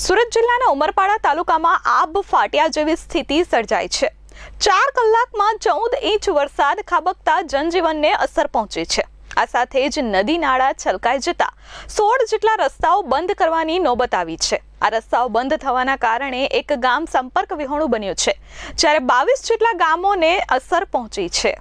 સુરત જિલ્લાના ઉમરપાડા તાલુકામાં આબ ફાટ્યા જેવી સ્થિતિ સર્જાઈ છે. ચાર કલાકમાં ચૌદ ઇંચ વરસાદ ખાબકતા જનજીવનને અસર પહોંચી છે. આ સાથે જ નદી નાળા છલકાઈ જતા સોળ જેટલા રસ્તાઓ બંધ કરવાની નોબત આવી છે. આ રસ્તાઓ બંધ થવાના કારણે એક ગામ સંપર્ક વિહોણું બન્યું છે. જ્યારે બાવીસ જેટલા ગામોને અસર પહોંચી છે.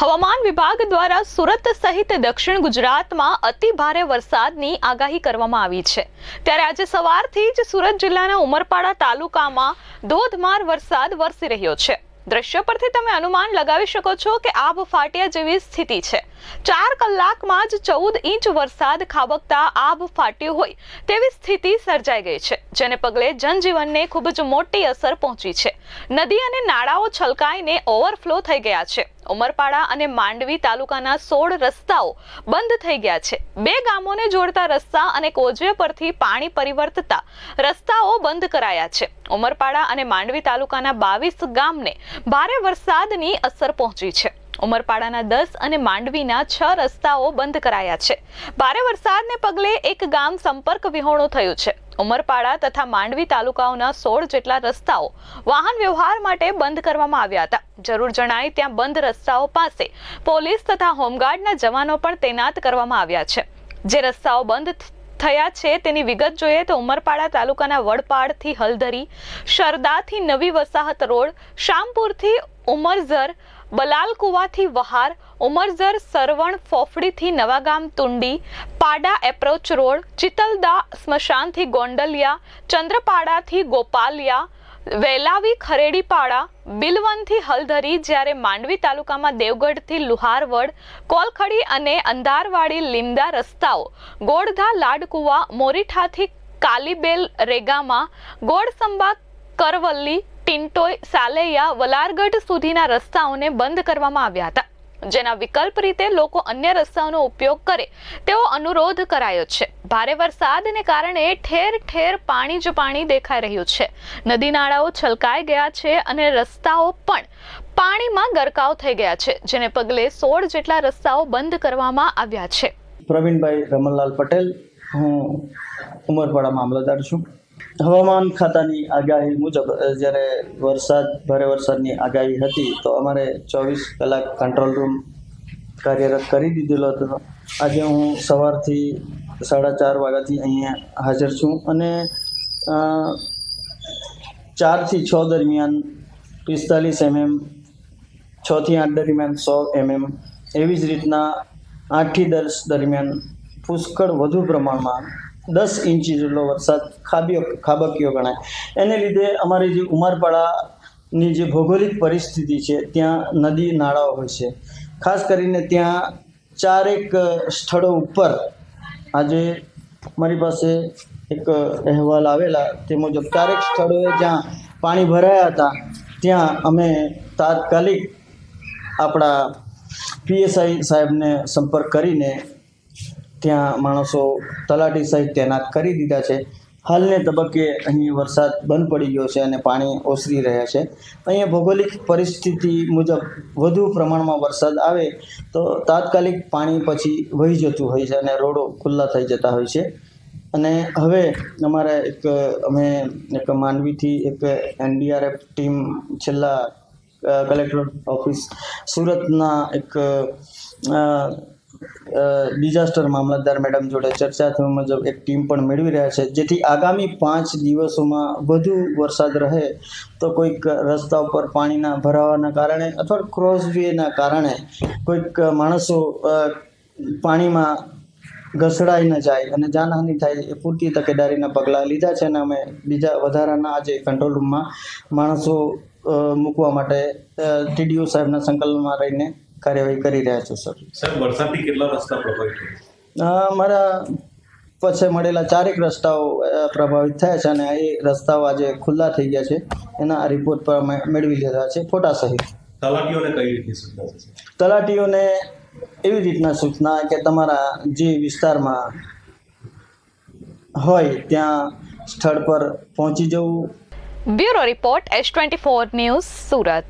હવામાન વિભાગ દ્વારા સુરત સહિત દક્ષિણ ગુજરાતમાં અતિ ભારે વરસાદની આગાહી કરવામાં આવી છે. ત્યારે આજે સવારથી જ સુરત જિલ્લાના ઉમરપાડા તાલુકામાં ધોધમાર વરસાદ વરસી રહ્યો છે. દ્રશ્ય પરથી તમે અનુમાન લગાવી શકો છો કે આબ ફાટ્યા જેવી સ્થિતિ છે. ચાર કલાકમાં જ ચૌદ ઇંચ વરસાદ ખાબકતા આબ ફાટ્યું હોય તેવી સ્થિતિ સર્જાઈ ગઈ છે, જેને પગલે જનજીવનને ખૂબ જ મોટી અસર પહોંચી છે. નદી અને નાળાઓ છલકાઈને ઓવરફ્લો થઈ ગયા છે. ઉમરપાડા અને માંડવી તાલુકાના સોળ રસ્તાઓ બંધ થઈ ગયા છે. બે ગામોને જોડતા રસ્તા અને કોઝવે પરથી પાણી પરિવર્તતા રસ્તાઓ બંધ કરાયા છે. ઉમરપાડા અને માંડવી તાલુકાના બાવીસ ગામને ભારે વરસાદની અસર પહોંચી છે. ઉમરપાડાના દસ અને માંડવીના છ રસ્તાઓ બંધ કરાયા છે. ભારે વરસાદને પગલે એક ગામ સંપર્ક વિહોણું થયું છે. ઉમરપાડા તથા માંડવી તાલુકાઓના સોળ જેટલા રસ્તાઓ વાહન વ્યવહાર માટે બંધ કરવામાં આવ્યા હતા. જરૂર જણાય ત્યાં બંધ રસ્તાઓ પાસે પોલીસ તથા હોમગાર્ડના જવાનો પણ તૈનાત કરવામાં આવ્યા છે. જે રસ્તાઓ બંધ થયા છે તેની વિગત જોઈએ તો ઉમરપાડા તાલુકાના વડપાડથી હલધરી શરદાથી નવી વસાહત road, શામપુરથી ઉમરઝર બલાલકુવાથી વહાર ઉમરઝર સરવણ ફોફડીથી Navagam Tundi, Pada approach road, Chitalda સ્મશાનથી ગોંડલિયા, ચંદ્રપાડાથી ગોપાલિયા, વેલાવી ખરેડીપાડા, બિલવનથી હલધરી જ્યારે માંડવી તાલુકામાં દેવગઢથી લુહારવડ, કોલખડી અને અંધારવાડી લીમદા રસ્તાઓ ગોળધા લાડકુવા, મોરીઠાથી કાલીબેલ રેગામાં ગોળસંબા કરવલ્લી ટિન્ટોય સાલૈયા વલારગઢ સુધીના રસ્તાઓને બંધ કરવામાં આવ્યા હતા. જેના વિકલ્પ રીતે લોકો અન્ય રસ્તાઓનો ઉપયોગ કરે તેવો અનુરોધ કરાયો છે. ભારે વરસાદને કારણે ઠેર ઠેર પાણી જ પાણી દેખાઈ રહ્યું છે. નદી નાળાઓ છલકાઈ ગયા છે અને રસ્તાઓ પણ પાણીમાં ગરકાવ થઈ ગયા છે, જેને પગલે સોળ જેટલા રસ્તાઓ બંધ કરવામાં આવ્યા છે. પ્રવીણભાઈ રમણલાલ પટેલ, હું ઉમરપાડા મામલતદાર છું. હવામાન ખાતાની આગાહી મુજબ જ્યારે વરસાદ, ભારે વરસાદની આગાહી હતી, તો અમારે ચોવીસ કલાક કંટ્રોલ રૂમ કાર્યરત કરી દીધેલો હતો. આજે હું સવારથી સાડા ચાર વાગ્યાથી અહીંયા હાજર છું અને ચારથી છ દરમિયાન પિસ્તાલીસ એમએમ, છથી આઠ દરમિયાન સો એમએમ, એવી જ રીતના આઠથી દસ દરમિયાન પુષ્કળ વધુ પ્રમાણમાં દસ ઇંચ જેટલો વરસાદ ખાબ્યો ખાબક્યો ગણાય. એને લીધે અમારી જે ઉમરપાડાની જે ભૌગોલિક પરિસ્થિતિ છે, ત્યાં નદી, નાળાઓ હોય છે. ખાસ કરીને ત્યાં ચારેક સ્થળો ઉપર આજે મારી પાસે એક અહેવાલ આવેલા તે મુજબ ચારેક સ્થળોએ જ્યાં પાણી ભરાયા હતા, ત્યાં અમે તાત્કાલિક આપણા પીએસઆઈ સાહેબને સંપર્ક કરીને ત્યાં માણસો તલાટી સહિત તૈનાત કરી દીધા છે. હાલને તબક્કે અહીં વરસાદ બંધ પડી ગયો છે અને પાણી ઓસરી રહ્યા છે. અહીંયા ભૌગોલિક પરિસ્થિતિ મુજબ વધુ પ્રમાણમાં વરસાદ આવે તો તાત્કાલિક પાણી પછી વહી જતું હોય છે અને રોડો ખુલ્લા થઈ જતા હોય છે. અને હવે અમારા એક, અમે એક માંડવીથી એક એનડીઆરએફ ટીમ છેલ્લા કલેક્ટર ઓફિસ સુરતના એક ડિઝાસ્ટર મામલતદાર મેડમ જોડે ચર્ચા થવા મુજબ એક ટીમ પણ મેળવી રહ્યા છે. જેથી આગામી પાંચ દિવસોમાં વધુ વરસાદ રહે તો કોઈક રસ્તા ઉપર પાણીના ભરાવાના કારણે અથવા ક્રોસવેના કારણે કોઈક માણસો પાણીમાં ઘસડાઈ ન જાય અને જાનહાનિ થાય એ પૂરતી તકેદારીના પગલાં લીધા છે અને અમે બીજા વધારાના આજે કંટ્રોલ રૂમમાં માણસો મૂકવા માટે ટીડીઓ સાહેબના સંકલનમાં રહીને કાર્યવાહી કરી રહ્યા છું સર. સાહેબ વરસાદથી કેટલા રસ્તા પ્રભાવિત મારા પછી મળેલા ચારેક રસ્તાઓ પ્રભાવિત થયા છે અને એ રસ્તાઓ આજે ખુલ્લા થઈ ગયા છે. એના રિપોર્ટ પર અમે મેળવી લીધા છે ફોટા સહિત. તલાટીઓને કઈ રીતની સૂચના તલાટીઓને એવી રીતના સૂચના કે તમારા જે વિસ્તારમાં હોય ત્યાં સ્થળ પર પહોંચી જવું. Bureau report S twenty four news Surat.